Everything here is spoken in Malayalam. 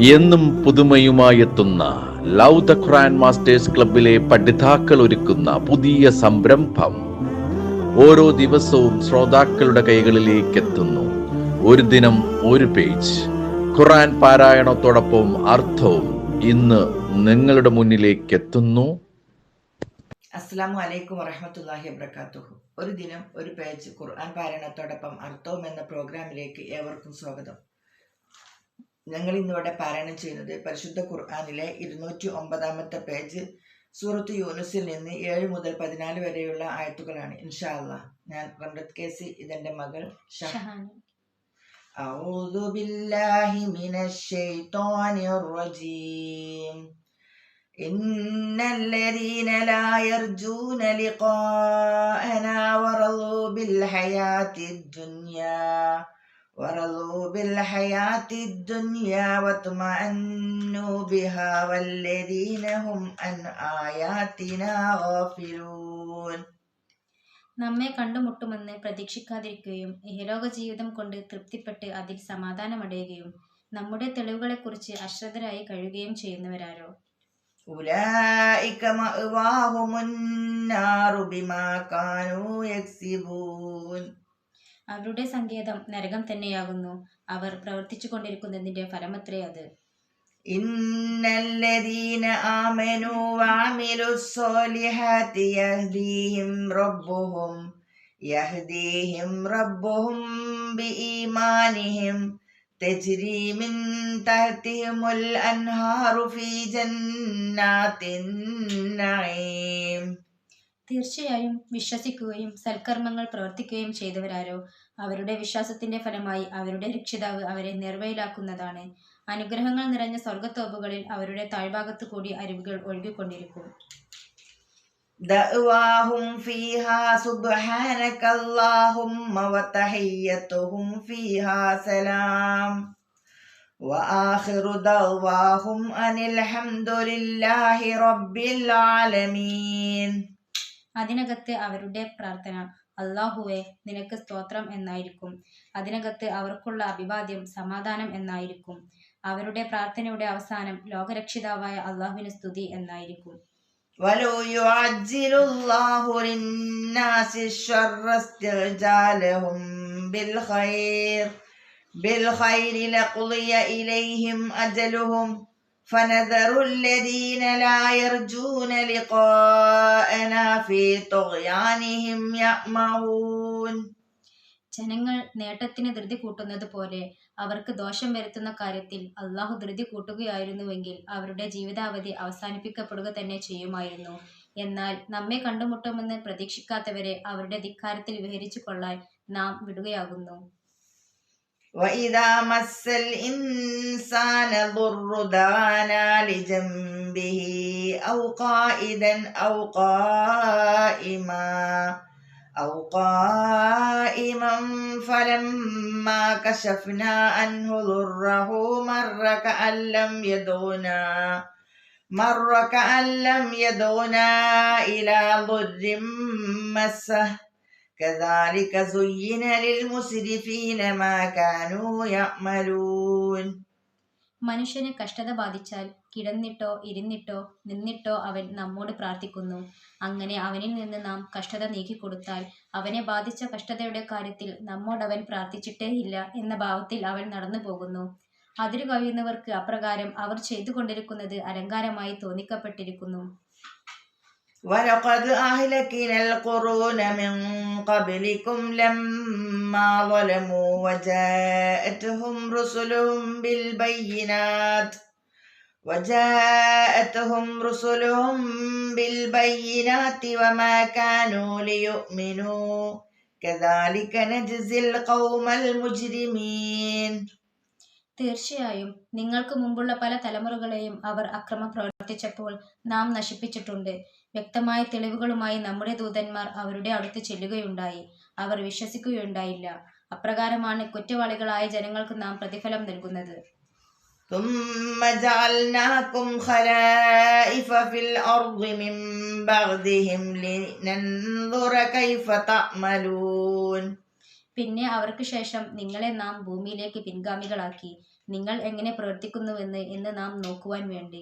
എന്നും പുതുമയുമായെത്തുന്ന ലവ് ദ ഖുറാൻ മാസ്റ്റേഴ്സ് ക്ലബിലെ പഠിതാക്കൾ ഒരുക്കുന്ന പുതിയ സംരംഭം ഓരോ ദിവസവും ശ്രോതാക്കളുടെ കൈകളിലേക്ക് എത്തുന്നു ഒരു ദിനം ഒരു പേജ്. ഖുറാൻ പാരായണത്തോടൊപ്പം അർത്ഥവും ഇന്ന് നിങ്ങളുടെ മുന്നിലേക്ക് എത്തുന്നു അസ്സാം വലൈക്കും വറഹമത്തല്ലാഹി വബർക്കാത്തുഹു ഒരു ദിനം ഒരു പേജ് ഖുർആൻ പാരായണത്തോടൊപ്പം അർത്ഥവും എന്ന പ്രോഗ്രാമിലേക്ക് ഏവർക്കും സ്വാഗതം. ഞങ്ങൾ ഇന്നിവിടെ പാരായണം ചെയ്യുന്നത് പരിശുദ്ധ ഖുർആനിലെ ഇരുന്നൂറ്റി ഒമ്പതാമത്തെ പേജ് സൂറത്ത് യൂനുസിൽ നിന്ന് ഏഴ് മുതൽ പതിനാല് വരെയുള്ള ആയത്തുകളാണ് ഇൻഷാ അല്ലാ ഞാൻ റംറത്ത് കേസി ഇതെന്റെ മകൾ ഷഹ أعوذ بالله من الشيطان الرجيم إن الذين لا يرجون لقاءنا ورضوا بالحياة الدنيا ورضوا بالحياة الدنيا واطمأنوا بها والذين هم عن آياتنا غافلون നമ്മെ കണ്ടുമുട്ടുമെന്ന് പ്രതീക്ഷിക്കാതിരിക്കുകയും ഇഹലോക ജീവിതം കൊണ്ട് തൃപ്തിപ്പെട്ട് അതിൽ സമാധാനമടയുകയും നമ്മുടെ തെളിവുകളെക്കുറിച്ച് അശ്രദ്ധരായി കഴിയുകയും ചെയ്യുന്നവരാരോ أولئك مأواهم النار بما كانوا يكسبون അവരുടെ സങ്കേതം നരകം തന്നെയാകുന്നു അവർ പ്രവർത്തിച്ചു കൊണ്ടിരിക്കുന്നതിന്റെ ഫലമത്രേ അത് إن الذين آمنوا وعملوا الصالحات يهديهم ربهم يهديهم ربهم بإيمانهم تجري من تحتهم الأنهار في جنات النعيم തീർച്ചയായും വിശ്വസിക്കുകയും സൽക്കർമ്മങ്ങൾ പ്രവർത്തിക്കുകയും ചെയ്തവരാരോ അവരുടെ വിശ്വാസത്തിന്റെ ഫലമായി അവരുടെ രക്ഷിതാവ് അവരെ നിർവയിലാക്കുന്നതാണ് അനുഗ്രഹങ്ങൾ നിറഞ്ഞ സ്വർഗത്തോപ്പുകളിൽ അവരുടെ താഴ്ഭാഗത്തു കൂടി അരുവികൾ ഒഴുകിക്കൊണ്ടിരിക്കും دأواهم فيها سبحانك اللهم وتحيتهم فيها سلام وآخر دعواهم أن الحمد لله رب العالمين അതിനകത്ത് അവരുടെ പ്രാർത്ഥന അള്ളാഹുവെ നിനക്ക് സ്തോത്രം എന്നായിരിക്കും അതിനകത്ത് അവർക്കുള്ള അഭിവാദ്യം സമാധാനം എന്നായിരിക്കും അവരുടെ പ്രാർത്ഥനയുടെ അവസാനം ലോകരക്ഷിതാവായ അള്ളാഹുവിന് സ്തുതി എന്നായിരിക്കും ولو يعجل الله للناس الشر استعجالهم بالخير بالخير لقضي إليهم أجلهم فنذر الذين لا يرجون لقاءنا في طغيانهم يأمهون ജനങ്ങൾ നേട്ടത്തിന് ധൃതി കൂട്ടുന്നത് പോലെ അവർക്ക് ദോഷം വരുത്തുന്ന കാര്യത്തിൽ അള്ളാഹു ധൃതി കൂട്ടുകയായിരുന്നുവെങ്കിൽ അവരുടെ ജീവിതാവധി അവസാനിപ്പിക്കപ്പെടുക തന്നെ ചെയ്യുമായിരുന്നു എന്നാൽ നമ്മെ കണ്ടുമുട്ടുമെന്ന് പ്രതീക്ഷിക്കാത്തവരെ അവരുടെ ധിക്കാരത്തിൽ വിഹരിച്ചു കൊള്ളാൻ നാം വിടുകയാകുന്നു وإذا مس الإنسان ضر دعانا لجنبه أو قائدا أو قائما أو قائما فلما كشفنا عنه ضره مر كأن لم يدعنا مر كأن لم يدعنا إلى ضر مسه. كذلك زين للمسرفين ما كانوا يعملون. മനുഷ്യന് കഷ്ടത ബാധിച്ചാൽ കിടന്നിട്ടോ ഇരുന്നിട്ടോ നിന്നിട്ടോ അവൻ നമ്മോട് പ്രാർത്ഥിക്കുന്നു. അങ്ങനെ അവനിൽ നിന്ന് നാം കഷ്ടത നീക്കിക്കൊടുത്താൽ അവനെ ബാധിച്ച കഷ്ടതയുടെ കാര്യത്തിൽ നമ്മോടവൻ പ്രാർത്ഥിച്ചിട്ടേയില്ല എന്ന ഭാവത്തിൽ അവൻ നടന്നു പോകുന്നു. അതിരു കവിയുന്നവർക്ക് അപ്രകാരം അവർ ചെയ്തുകൊണ്ടിരിക്കുന്നത് അലങ്കാരമായി തോന്നിക്കപ്പെട്ടിരിക്കുന്നു. ولقد أهلكنا القرون من قبلكم لما ظلموا وجاءتهم رسلهم بالبينات وجاءتهم رسلهم بالبينات وما كانوا ليؤمنوا كذلك نجزي القوم المجرمين തീർച്ചയായും നിങ്ങൾക്ക് മുമ്പുള്ള പല തലമുറകളെയും അവർ അക്രമം പ്രവർത്തിച്ചപ്പോൾ നാം നശിപ്പിച്ചിട്ടുണ്ട് വ്യക്തമായ തെളിവുകളുമായി നമ്മുടെ ദൂതന്മാർ അവരുടെ അടുത്ത് ചെല്ലുകയുണ്ടായി അവർ വിശ്വസിക്കുകയുണ്ടായില്ല അപ്രകാരമാണ് കുറ്റവാളികളായ ജനങ്ങൾക്ക് നാം പ്രതിഫലം നൽകുന്നത് ثم جعلناكم خلائف في الأرض من بعدهم لننظر كيف تعملون പിന്നെ അവർക്ക് ശേഷം നിങ്ങളെ നാം ഭൂമിയിലേക്ക് പിൻഗാമികളാക്കി നിങ്ങൾ എങ്ങനെ പ്രവർത്തിക്കുന്നുവെന്ന് എന്ന് നാം നോക്കുവാൻ വേണ്ടി